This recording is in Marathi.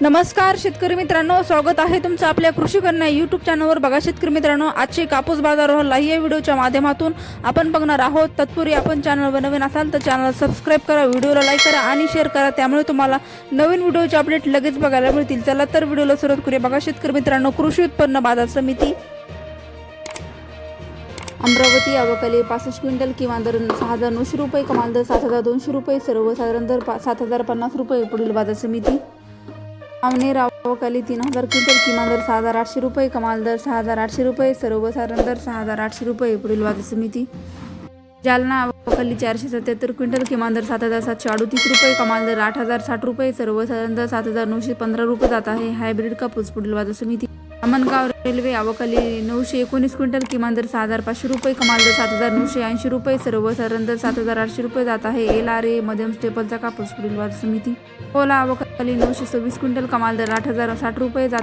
नमस्कार शेतकरी मित्रांनो. स्वागत आहे तुमचं आपल्या कृषी कन्या यूट्यूब चॅनलवर बघा शेतकरी मित्रांनो आजचे कापूस बाजारावर या व्हिडिओच्या माध्यमातून आपण बघणार आहोत. तत्पूर्वी आपण चॅनलवर नवीन असाल तर चॅनल सबस्क्राईब करा व्हिडिओला लाईक करा आणि शेअर करा. त्यामुळे तुम्हाला नवीन व्हिडिओचे अपडेट लगेच बघायला मिळतील. चला तर व्हिडिओला सुरुवात करूया. बघा शेतकरी मित्रांनो कृषी उत्पन्न बाजार समिती. अमरावती अवकाली पासष्ट क्विंटल किमान दर सहा हजार नऊशे रुपये कमाल दर सात हजार दोनशे रुपये सर्वसाधारण दर पा सात हजार पन्नास रुपये पुढील बाजार समिती. पावणेर रावकाली तीन हजार क्विंटल किमान दर सहा हजार आठशे रुपये कमाल दर सहा हजार आठशे रुपये सर्वसाधारण दर सहा हजार आठशे रुपये पुढील वाद समिती. जालना अवकाली चारशे सत्याहत्तर क्विंटल किमान दर सात हजार सातशे अडतीस रुपये कमाल दर आठ हजार साठ रुपये सर्वसाधारण दर सात हजार नऊशे पंधरा रुपये जात आहे. हायब्रिड कापूस पुढील बाजार समिती. अमनगाव रेल्वे अवकाली नऊशे एकोणीस क्विंटल किमान दर सहा हजार पाचशे रुपये कमाल दर सात हजार नऊशे ऐंशी रुपये सर्वसाधारण दर सात हजार आठशे रुपये जात आहे. एल आर ए मध्यम स्टेपलचा कापूस पुढील बाजार समिती. ओला अवकाली नऊशे सव्वीस क्विंटल कमाल दर आठ हजार साठ रुपये जात